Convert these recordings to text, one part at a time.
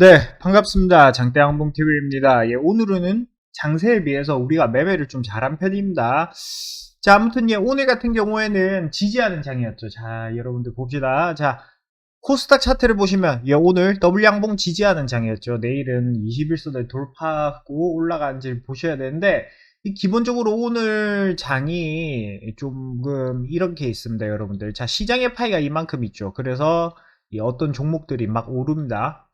네, 반갑습니다. 장대항봉TV입니다. 예, 오늘은 장세에 비해서 우리가 매매를 좀 잘한 편입니다. 자, 아무튼 예, 오늘 같은 경우에는 지지하는 장이었죠. 자, 여러분들 봅시다. 자, 코스닥 차트를 보시면 예, 오늘 더블 양봉 지지하는 장이었죠. 내일은 21선을 돌파하고 올라간지 보셔야 되는데 이 기본적으로 오늘 장이 조금 이렇게 있습니다, 여러분들. 자, 시장의 파이가 이만큼 있죠. 그래서 이 어떤 종목들이 막 오릅니다.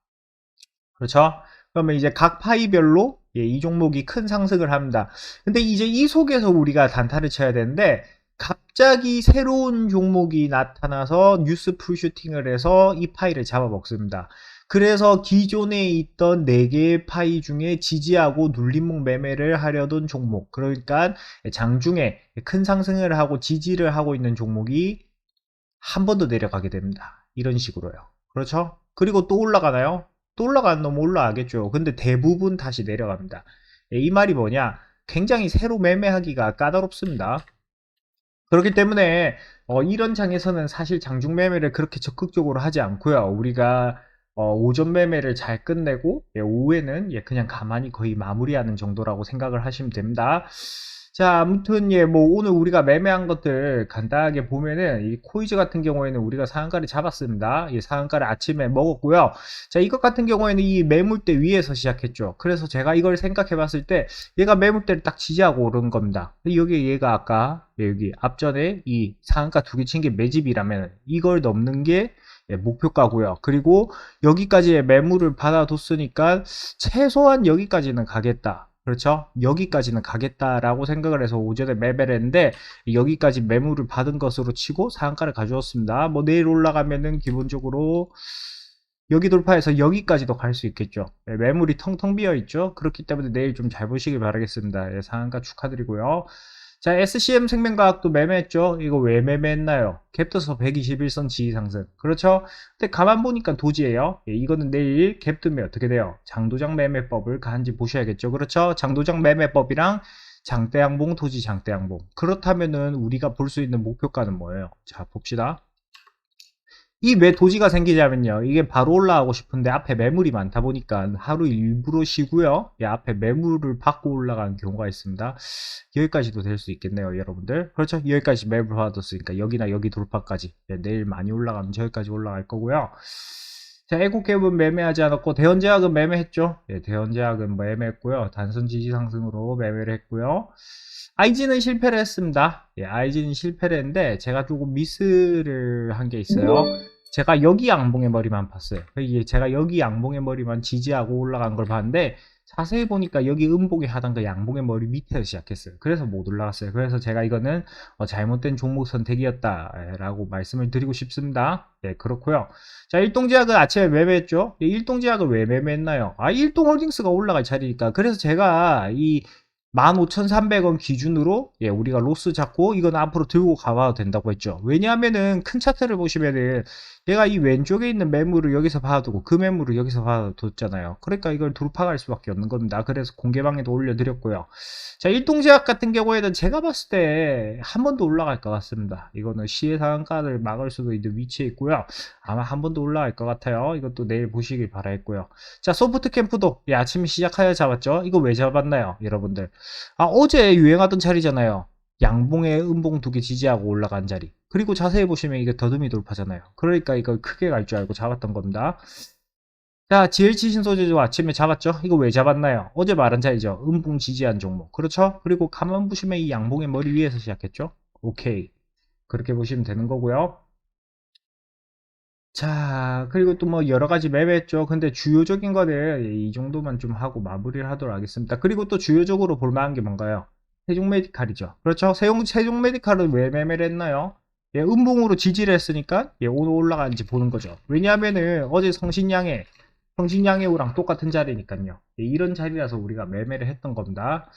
그렇죠? 그러면 이제 각 파이별로 예, 이 종목이 큰 상승을 합니다. 근데 이제 이 속에서 우리가 단타를 쳐야 되는데 갑자기 새로운 종목이 나타나서 뉴스 풀슈팅을 해서 이 파이를 잡아먹습니다. 그래서 기존에 있던 4개의 파이 중에 지지하고 눌림목 매매를 하려던 종목 그러니까 장중에 큰 상승을 하고 지지를 하고 있는 종목이 한 번 더 내려가게 됩니다. 이런 식으로요. 그렇죠? 그리고 또 올라가나요? 또 올라가는 놈 올라가겠죠. 근데 대부분 다시 내려갑니다. 예, 이 말이 뭐냐? 굉장히 새로 매매하기가 까다롭습니다. 그렇기 때문에 어, 이런 장에서는 사실 장중 매매를 그렇게 적극적으로 하지 않고요. 우리가 어, 오전 매매를 잘 끝내고 예, 오후에는 예, 그냥 가만히 거의 마무리하는 정도라고 생각을 하시면 됩니다. 자, 아무튼 예, 뭐 오늘 우리가 매매한 것들 간단하게 보면은 이 코이즈 같은 경우에는 우리가 상한가를 잡았습니다. 이 상한가를 아침에 먹었고요. 자, 이것 같은 경우에는 이 매물대 위에서 시작했죠. 그래서 제가 이걸 생각해 봤을 때 얘가 매물대를 딱 지지하고 오른 겁니다. 여기 얘가 아까 예, 여기 앞전에 이 상한가 두 개 친 게 매집이라면 이걸 넘는 게 예, 목표가고요. 그리고 여기까지의 매물을 받아뒀으니까 최소한 여기까지는 가겠다. 그렇죠? 여기까지는 가겠다라고 생각을 해서 오전에 매매를 했는데 여기까지 매물을 받은 것으로 치고 상한가를 가져왔습니다. 뭐 내일 올라가면은 기본적으로 여기 돌파해서 여기까지도 갈 수 있겠죠. 네, 매물이 텅텅 비어 있죠. 그렇기 때문에 내일 좀 잘 보시길 바라겠습니다. 네, 상한가 축하드리고요. 자, SCM 생명과학도 매매했죠? 이거 왜 매매했나요? 갭터서 121선 지지 상승. 그렇죠? 근데 가만 보니까 도지예요. 예, 이거는 내일 갭 뜨면 어떻게 돼요? 장도장 매매법을 간지 보셔야겠죠? 그렇죠? 장도장 매매법이랑 장대양봉, 도지 장대양봉. 그렇다면은 우리가 볼 수 있는 목표가는 뭐예요? 자, 봅시다. 이 왜 도지가 생기냐면요. 이게 바로 올라가고 싶은데 앞에 매물이 많다 보니까 하루 일부러 쉬고요. 이 앞에 매물을 받고 올라가는 경우가 있습니다. 여기까지도 될 수 있겠네요, 여러분들. 그렇죠? 여기까지 매물 받았으니까 여기나 여기 돌파까지 네, 내일 많이 올라가면 저기까지 올라갈 거고요. 자, 애국갭은 매매하지 않았고 대원제약은 매매했죠. 예, 대원제약은 매매했고요. 단선 지지 상승으로 매매를 했고요. IG는 실패를 했습니다. 예, IG는 실패를 했는데 제가 조금 미스를 한 게 있어요. 제가 여기 양봉의 머리만 봤어요. 이게 제가 여기 양봉의 머리만 지지하고 올라간 걸 봤는데 자세히 보니까 여기 음봉에 하단가 양봉의 머리 밑에서 시작했어요. 그래서 못 올라갔어요. 그래서 제가 이거는 어, 잘못된 종목 선택이었다라고 말씀을 드리고 싶습니다. 네, 그렇고요. 자, 일동제약은 아침에 매매했죠. 예, 일동제약을 왜 매매했나요? 아, 일동홀딩스가 올라갈 자리니까. 그래서 제가 이 15,300원 기준으로 예, 우리가 로스 잡고 이건 앞으로 들고 가봐도 된다고 했죠. 왜냐하면은 큰 차트를 보시면은 얘가 이 왼쪽에 있는 매물을 여기서 받아두고 그 매물을 여기서 받아뒀잖아요. 그러니까 이걸 돌파갈 수밖에 없는 겁니다. 그래서 공개방에도 올려드렸고요. 자, 일동제약 같은 경우에는 제가 봤을 때 한 번 더 올라갈 것 같습니다. 이거는 시의 상한가를 막을 수도 있는 위치에 있고요. 아마 한 번 더 올라갈 것 같아요. 이것도 내일 보시길 바라겠고요. 자, 소프트 캠프도 예, 아침에 시작하여 잡았죠. 이거 왜 잡았나요, 여러분들? 아, 어제 유행하던 자리잖아요. 양봉에 음봉 두 개 지지하고 올라간 자리. 그리고 자세히 보시면 이게 더듬이 돌파잖아요. 그러니까 이걸 크게 갈 줄 알고 잡았던 겁니다. 자, GL치 신소재도 아침에 잡았죠? 이거 왜 잡았나요? 어제 말한 자리죠. 음봉 지지한 종목. 그렇죠? 그리고 가만 보시면 이 양봉의 머리 위에서 시작했죠? 오케이. 그렇게 보시면 되는 거고요. 자, 그리고 또 뭐 여러 가지 매매했죠. 근데 주요적인 거를 이 정도만 좀 하고 마무리를 하도록 하겠습니다. 그리고 또 주요적으로 볼 만한 게 뭔가요? 세종 메디칼이죠. 그렇죠? 세종, 세종 메디칼은 왜 매매를 했나요? 예, 음봉으로 지지를 했으니까 예, 오늘 올라가는지 보는 거죠. 왜냐하면은 어제 성신양의 성신양의우랑 똑같은 자리니까요. 예, 이런 자리라서 우리가 매매를 했던 겁니다.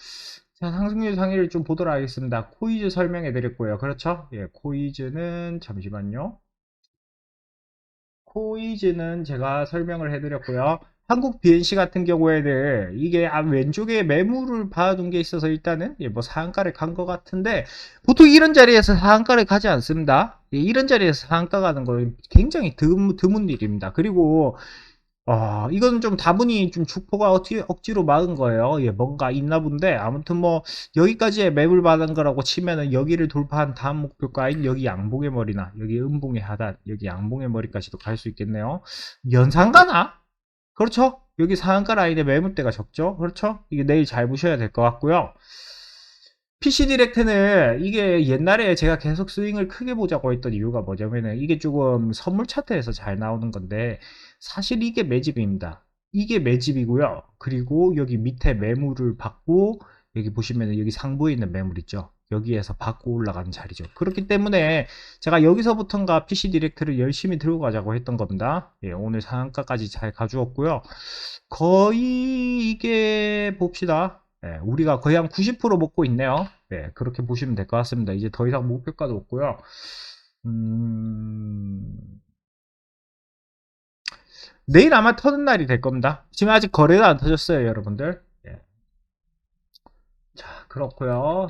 자, 상승률 상위를 좀 보도록 하겠습니다. 코이즈 설명해 드렸고요. 그렇죠? 예, 코이즈는 잠시만요. 코이즈는 제가 설명을 해 드렸고요. 한국 BNC 같은 경우에는 이게 왼쪽에 매물을 받아둔 게 있어서 일단은 예, 뭐 상한가를 간 것 같은데 보통 이런 자리에서 상한가를 가지 않습니다. 예, 이런 자리에서 상한가 가는 건 굉장히 드문, 드문 일입니다. 그리고 어, 이건 좀 다분히 좀 축포가 억지, 억지로 막은 거예요. 예, 뭔가 있나 본데, 아무튼 뭐, 여기까지의 맵을 받은 거라고 치면은 여기를 돌파한 다음 목표가인 여기 양봉의 머리나, 여기 음봉의 하단, 여기 양봉의 머리까지도 갈 수 있겠네요. 연상가나? 그렇죠? 여기 상한가 라인에 매물대가 적죠? 그렇죠? 이게 내일 잘 보셔야 될 것 같고요. PC 디렉트는 이게 옛날에 제가 계속 스윙을 크게 보자고 했던 이유가 뭐냐면은 이게 조금 선물 차트에서 잘 나오는 건데 사실 이게 매집입니다. 이게 매집이고요. 그리고 여기 밑에 매물을 받고 여기 보시면은 여기 상부에 있는 매물 있죠. 여기에서 받고 올라가는 자리죠. 그렇기 때문에 제가 여기서부터인가 PC 디렉트를 열심히 들고 가자고 했던 겁니다. 예, 오늘 상한가까지 잘 가주었고요. 거의 이게 봅시다. 예, 우리가 거의 한 90% 먹고 있네요. 예, 그렇게 보시면 될 것 같습니다. 이제 더 이상 목표가도 없고요. 음... 내일 아마 터는 날이 될 겁니다. 지금 아직 거래도 안 터졌어요, 여러분들. 예. 자, 그렇고요.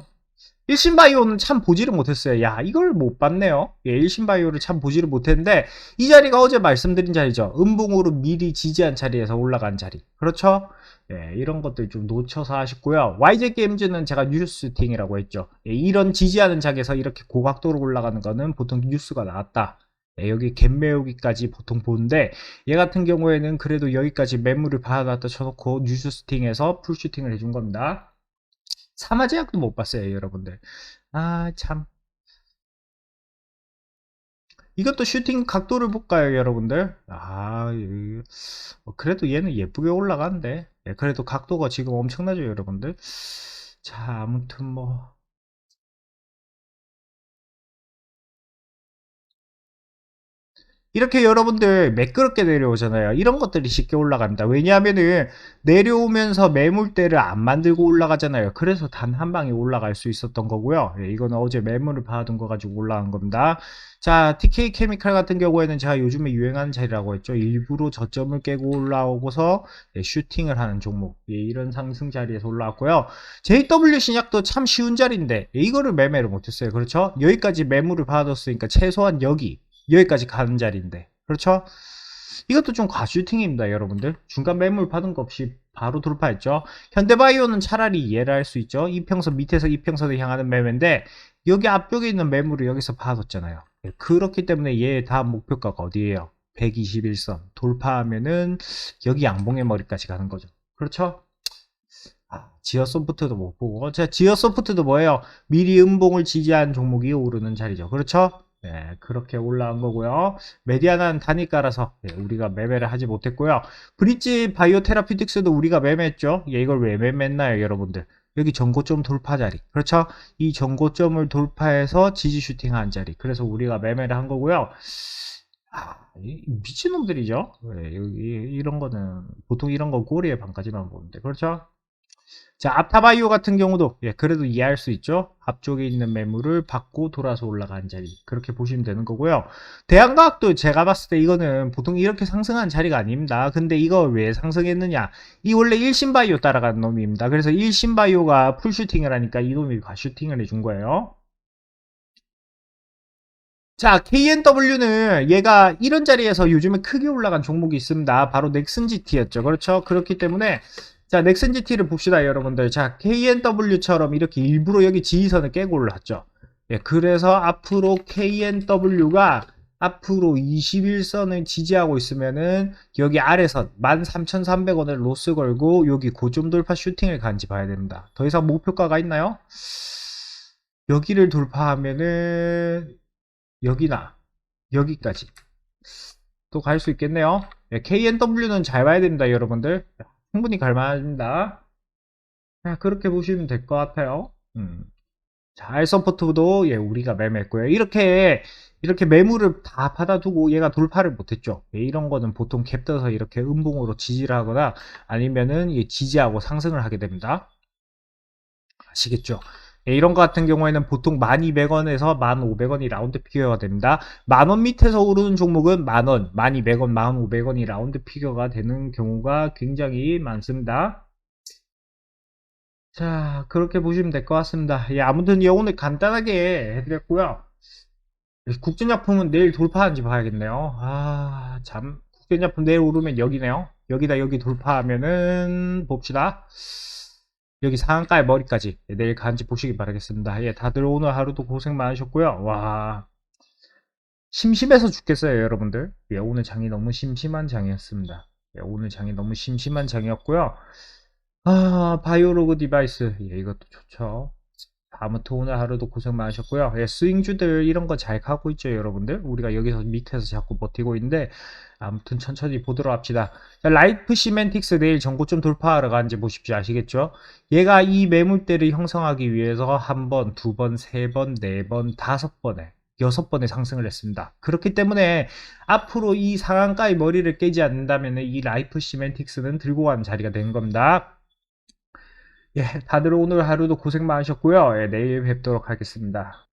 일신 바이오는 참 보지를 못했어요. 야, 이걸 못 봤네요. 예, 일신 바이오를 참 보지를 못했는데, 이 자리가 어제 말씀드린 자리죠. 음봉으로 미리 지지한 자리에서 올라간 자리. 그렇죠? 예, 이런 것들 좀 놓쳐서 하셨고요. YJ 게임즈는 제가 뉴스팅이라고 했죠. 예, 이런 지지하는 자리에서 이렇게 고각도로 올라가는 거는 보통 뉴스가 나왔다. 예, 여기 갭 메우기까지 보통 보는데 얘 같은 경우에는 그래도 여기까지 매물을 받아놨다 쳐놓고 뉴스팅에서 풀슈팅을 해준 겁니다. 사마제약도 못 봤어요, 여러분들. 아, 참. 이것도 슈팅 각도를 볼까요, 여러분들? 아, 이- 어, 그래도 얘는 예쁘게 올라가는데. 예, 그래도 각도가 지금 엄청나죠, 여러분들? 자, 아무튼 뭐. 이렇게 여러분들 매끄럽게 내려오잖아요. 이런 것들이 쉽게 올라갑니다. 왜냐하면은 내려오면서 매물대를 안 만들고 올라가잖아요. 그래서 단 한 방에 올라갈 수 있었던 거고요. 예, 이거는 어제 매물을 받은 거 가지고 올라간 겁니다. 자, TK 케미칼 같은 경우에는 제가 요즘에 유행하는 자리라고 했죠. 일부러 저점을 깨고 올라오고서 예, 슈팅을 하는 종목. 예, 이런 상승 자리에서 올라왔고요. JW 신약도 참 쉬운 자리인데 예, 이거를 매매를 못했어요. 그렇죠? 여기까지 매물을 받았으니까 최소한 여기 여기까지 가는 자리인데. 그렇죠? 이것도 좀 과슈팅입니다 여러분들. 중간 매물 받은 거 없이 바로 돌파했죠. 현대바이오는 차라리 이해를 할 수 있죠. 이평선 밑에서 이평선을 향하는 매매인데 여기 앞쪽에 있는 매물을 여기서 받았잖아요. 예, 그렇기 때문에 얘 다음 목표가가 어디예요? 121선. 돌파하면은 여기 양봉의 머리까지 가는 거죠. 그렇죠? 아, 지어 소프트도 못 보고. 자 지어 소프트도 뭐예요? 미리 음봉을 지지한 종목이 오르는 자리죠. 그렇죠? 네, 그렇게 올라온 거고요. 메디아는 단위가라서 예, 우리가 매매를 하지 못했고요. 브릿지 바이오 테라피틱스도 우리가 매매했죠. 예, 이걸 왜 매매했나요, 여러분들? 여기 전고점 돌파 자리. 그렇죠? 이 전고점을 돌파해서 지지 슈팅한 자리. 그래서 우리가 매매를 한 거고요. 아, 이 미친놈들이죠. 예, 여기 이런 거는 보통 이런 거 꼬리에 반까지만 보는데. 그렇죠? 자, 앞타바이오 같은 경우도 예, 그래도 이해할 수 있죠. 앞쪽에 있는 매물을 받고 돌아서 올라간 자리 그렇게 보시면 되는 거고요. 대한과학도 제가 봤을 때 이거는 보통 이렇게 상승한 자리가 아닙니다. 근데 이거 왜 상승했느냐? 이 원래 일신바이오 따라가는 놈입니다. 그래서 일신바이오가 풀슈팅을 하니까 이 놈이 과슈팅을 해준 거예요. 자, KNW는 얘가 이런 자리에서 요즘에 크게 올라간 종목이 있습니다. 바로 넥슨 GT였죠. 그렇죠? 그렇기 때문에 자, 넥슨 GT를 봅시다, 여러분들. 자, KNW처럼 이렇게 일부러 여기 지지선을 깨고 올랐죠. 예, 그래서 앞으로 KNW가 앞으로 21선을 지지하고 있으면은 여기 아래선 13,300원을 로스 걸고 여기 고점 돌파 슈팅을 간지 봐야 됩니다. 더 이상 목표가가 있나요? 여기를 돌파하면은 여기나 여기까지 또 갈 수 있겠네요. 예, KNW는 잘 봐야 됩니다, 여러분들. 충분히 갈만합니다. 자, 그렇게 보시면 될 것 같아요. 음. 자, 알서포트도 예, 우리가 매매했고요. 이렇게 이렇게 매물을 다 받아두고 얘가 돌파를 못했죠. 예, 이런 거는 보통 갭 떠서 이렇게 음봉으로 지지를 하거나 아니면은 예, 지지하고 상승을 하게 됩니다. 아시겠죠? 예, 이런 거 같은 경우에는 보통 1200원에서 1500원이 라운드 피겨가 됩니다. 만원 밑에서 오르는 종목은 만원, 1200원, 1500원이 라운드 피겨가 되는 경우가 굉장히 많습니다. 자, 그렇게 보시면 될 것 같습니다. 예, 아무튼 예, 오늘 간단하게 해드렸고요. 국진약품은 내일 돌파하는지 봐야겠네요. 아, 참, 국제자품 내일 오르면 여기네요. 여기다 여기 돌파하면은 봅시다. 여기 상한가의 머리까지 예, 내일 간지 보시기 바라겠습니다. 예, 다들 오늘 하루도 고생 많으셨고요. 와, 심심해서 죽겠어요, 여러분들. 예, 오늘 장이 너무 심심한 장이었습니다. 예, 오늘 장이 너무 심심한 장이었고요. 아, 바이오로그 디바이스. 예, 이것도 좋죠. 아무튼 오늘 하루도 고생 많으셨고요. 예, 스윙주들 이런 거 잘 가고 있죠, 여러분들. 우리가 여기서 밑에서 자꾸 버티고 있는데 아무튼 천천히 보도록 합시다. 자, 라이프 시멘틱스 내일 전고점 돌파하러 가는지 보십시오. 아시겠죠? 얘가 이 매물대를 형성하기 위해서 한 번, 두 번, 세 번, 네 번, 다섯 번에 여섯 번의 상승을 했습니다. 그렇기 때문에 앞으로 이 상한가의 머리를 깨지 않는다면 이 라이프 시멘틱스는 들고 가는 자리가 된 겁니다. 예, 다들 오늘 하루도 고생 많으셨고요. 예, 내일 뵙도록 하겠습니다.